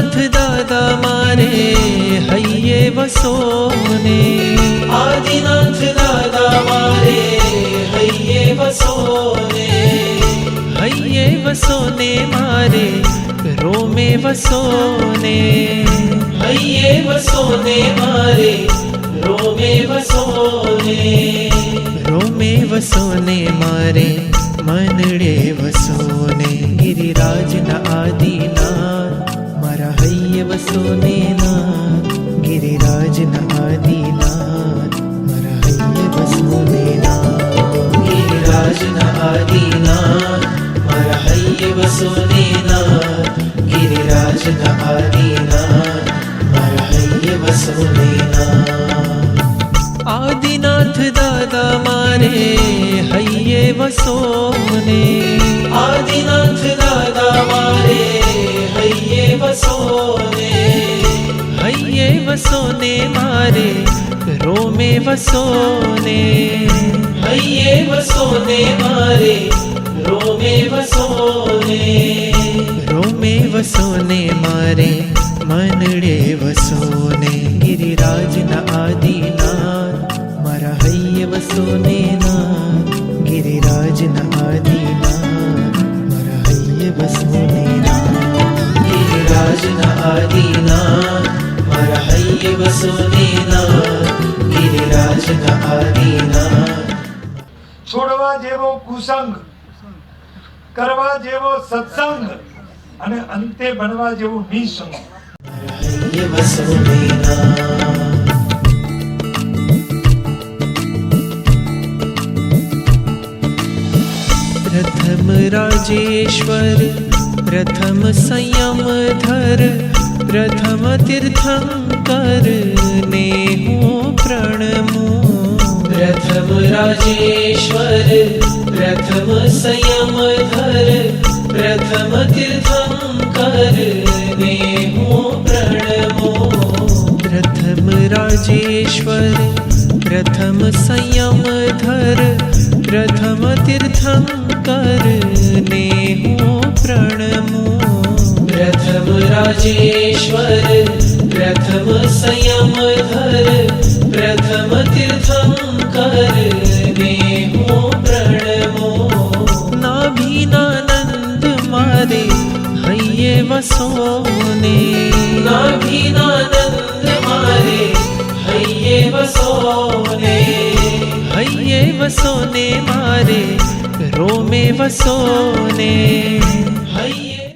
नाथ दादा मारे हैये वसोने। आदिनाथ दादा मारे हैये वसोने। हैये वसोने मारे रोमे वसोने। हैये वसोने मारे रोमे वसोने। रोमे वसोने मारे मनडे वसोने। गिरिराज न आदि चुनेनाथ गिरिराज आदिनाथ मरहैये बस भोलेनाथ गिरिराज आदिनाथ मरहैये बस भोलेनाथ गिरिराज आदिनाथ मरहैये बस भोलेनाथ आदिनाथ दादा मारे हैये वसोने आदिनाथ વસોને હૈયે વસોને મારે રોમે વસોને રોમે વસોને મારે મનડે વસોને ગિરિરાજના આદિના મારા હૈયે વસોને ના ગિરિરાજના આદિનાથ છોડવા જેવો કુસંગ કરવા જેવો સત્સંગ અને અંતે બનવા જેવું નિસંગ હૈયે વસોને નાથ પ્રથમ રાજેશ્વર પ્રથમ સંયમ ધર પ્રથમ તીર્થંકર ને હું પ્રણમો राजेश्वर प्रथम संयम धर प्रथम तीर्थम कर नेमो प्रणमो। प्रथम राजेश्वर प्रथम संयम धर प्रथम तीर्थम कर नेहो प्रणमो। प्रथम राजेश्वर प्रथम संयम धर प्रथम तीर्थम मारे हये वसोने। वसोने मारे रोमे वसोने। हये